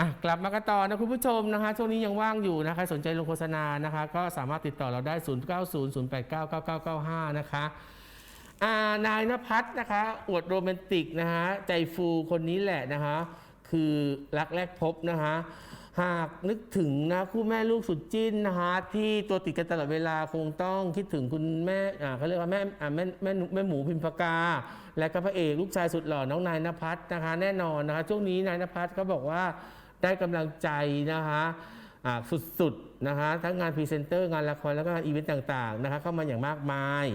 อะกลับมากันต่อนะคุณผู้ชมนะคะช่วงนี้ยังว่างอยู่นะคะสนใจลงโฆษณานะคะ ก็สามารถติดต่อเราได้ 0900899995 นะคะอ่านายนภัสนะคะอวดโรแมนติกนะคะใจฟูคนนี้แหละนะคะคือรักแรกพบนะคะหากนึกถึงนะคู่แม่ลูกสุดจิ้นนะคะที่ตัวติดกันตลอดเวลาคงต้องคิดถึงคุณแม่อ่าเขาเรียกว่าแม่อ่าแม่แม่แม่หมูพิมพากา และก็พระเอกลูกชายสุดหล่อน้องนายนภัสนะคะ แน่นอนนะคะช่วงนี้นายนภัสเขาบอกว่า ได้กำลังใจนะคะสุดๆนะคะทั้งงานพรีเซนเตอร์งานละครแล้วก็งานอีเวนต์ต่างๆนะคะเข้ามาอย่างมากมาย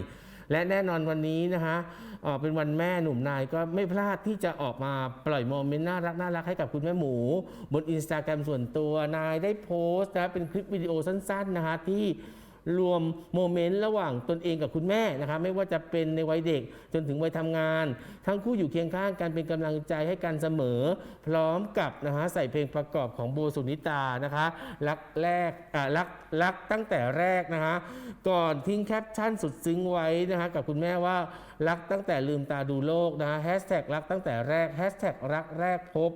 และแน่นอนวันนี้นะคะเอ่อเป็นวันแม่หนุ่มนายก็ไม่พลาดที่จะออกมาปล่อยโมเมนต์น่ารักน่ารักให้กับคุณแม่หมู บนอินสตาแกรมส่วนตัวนายได้โพสต์นะเป็นคลิปวิดีโอสั้นๆนะคะที่ รวมโมเมนต์ระหว่างตนเองกับคุณแม่นะคะไม่ว่าจะเป็นในวัยเด็กจนถึงวัยทำงาน ทั้งคู่อยู่เคียงข้างกันเป็นกำลังใจให้กันเสมอ พร้อมกับนะฮะใส่เพลงประกอบของโบสุนิตานะคะรักแรกอ่ารักรักตั้งแต่แรกนะคะ ก่อนทิ้งแคปชั่นสุดซึ้งไว้นะคะกับคุณแม่ว่ารักตั้งแต่ลืมตาดูโลกนะแฮชแท็กรักตั้งแต่แรกแฮชแท็กรักแรกพบ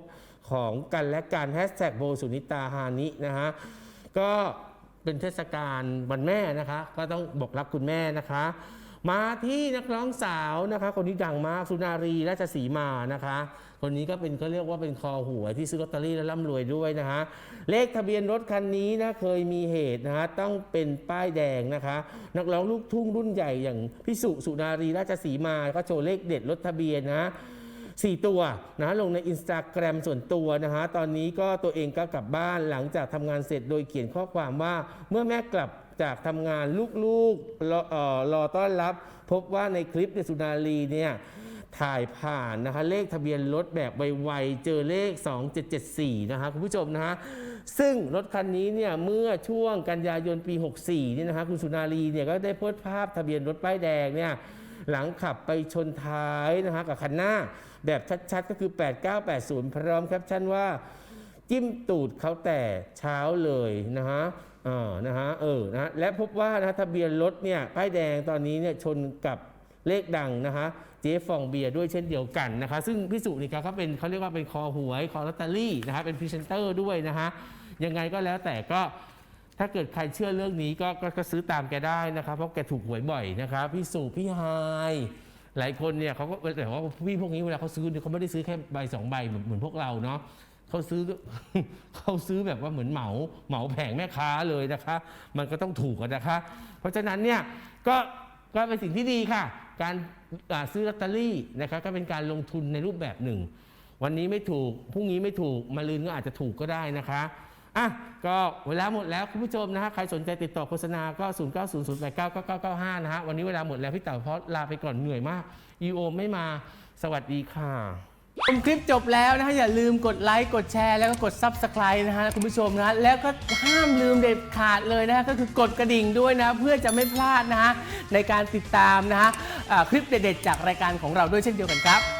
ของกันและกันแฮชแท็กโบสุนิตาฮานินะฮะก็ เป็นเทศกาลวันแม่นะคะ ก็ต้องบอกรักคุณแม่นะคะ มาที่นักร้องสาวนะคะ คนนี้ดังมากสุนารีราชสีมานะคะ คนนี้ก็เป็นเขาเรียกว่าเป็นคอหวยที่ซื้อลอตเตอรี่แล้วร่ำรวยด้วยนะคะ เลขทะเบียนรถคันนี้นะเคยมีเหตุนะคะต้องเป็นป้ายแดงนะคะ นักร้องลูกทุ่งรุ่นใหญ่อย่างพี่สุสุนารีราชสีมา ก็โชว์เลขเด็ดรถทะเบียนนะ สี่ตัวนะลงในอินสตาแกรมส่วนตัวนะฮะตอนนี้ก็ตัวเองก็กลับบ้านหลังจากทำงานเสร็จโดยเขียนข้อความว่าเมื่อแม่กลับจากทำงานลูกๆรอออรอต้อนรับ พบว่าในคลิปในสุนารีเนี่ยถ่ายผ่านนะคะเลขทะเบียนรถแบบไวๆเจอเลข 2774 นะคะคุณผู้ชมนะฮะซึ่งรถคันนี้เนี่ยเมื่อช่วงกันยายนปี 64นี่นะคะคุณสุนารีเนี่ยก็ได้โพสต์ภาพทะเบียนรถป้ายแดงเนี่ย หลังขับไปชนท้ายนะฮะกับคันหน้า แบบชัดๆ ก็คือ 8980 พร้อมแคปชั่นว่า จิ้มตูดเขาแต่เช้าเลยนะฮะอ่านะฮะเออนะฮะและพบว่านะะทะเบียนรถเนี่ยป้ายแดงตอนนี้เนี่ยชนกับเลขดังนะฮะเจ๊ฟองเบียร์ด้วยเช่นเดียวกันนะคะ ซึ่งพี่สุนี่เขาเป็นเขาเรียกว่าเป็นคอหวยคอลอตเตอรี่นะฮะเป็นพรีเซนเตอร์ด้วยนะฮะยังไงก็แล้วแต่ก็ ถ้าเกิดใครเชื่อเรื่องนี้ก็ก็ก็ซื้อตามแกได้นะครับ เพราะแกถูกหวยบ่อยนะครับ พี่สุพี่ไฮหลายคนเนี่ยเขาก็แต่ว่าพี่พวกนี้เวลาเขาซื้อเนี่ยเขาไม่ได้ซื้อแค่ใบสองใบเหมือนเหมือนพวกเราเนาะเขาซื้อเขาซื้อแบบว่าเหมือนเหมาเหมาแผงแม่ค้าเลยนะคะ มันก็ต้องถูกนะคะ เพราะฉะนั้นเนี่ยก็ก็เป็นสิ่งที่ดีค่ะ การาซื้อลอตเตอรี่นะครับ ก็เป็นการลงทุนในรูปแบบหนึ่ง วันนี้ไม่ถูกพรุ่งนี้ไม่ถูกมาลืนก็อาจจะถูกก็ได้นะคะ อะก็เวลาหมดแล้วคุณผู้ชมนะฮะใครสนใจติดต่อโฆษณาก็ 0 9 0 0 8 9 9 9 9 5 นะฮะวันนี้เวลาหมดแล้วพี่เต๋อเพราะลาไปก่อนเหนื่อยมากอีโอไม่มาสวัสดีค่ะชมคลิปจบแล้วนะฮะอย่าลืมกดไลค์กดแชร์แล้วก็กด Subscribe นะฮะคุณผู้ชมนะ แล้วก็ห้ามลืมเด็ดขาดเลยนะฮะก็คือกดกระดิ่งด้วยนะ เพื่อจะไม่พลาดนะฮะในการติดตามนะฮะคลิปเด็ดๆจากรายการของเราด้วยเช่นเดียวกันครับ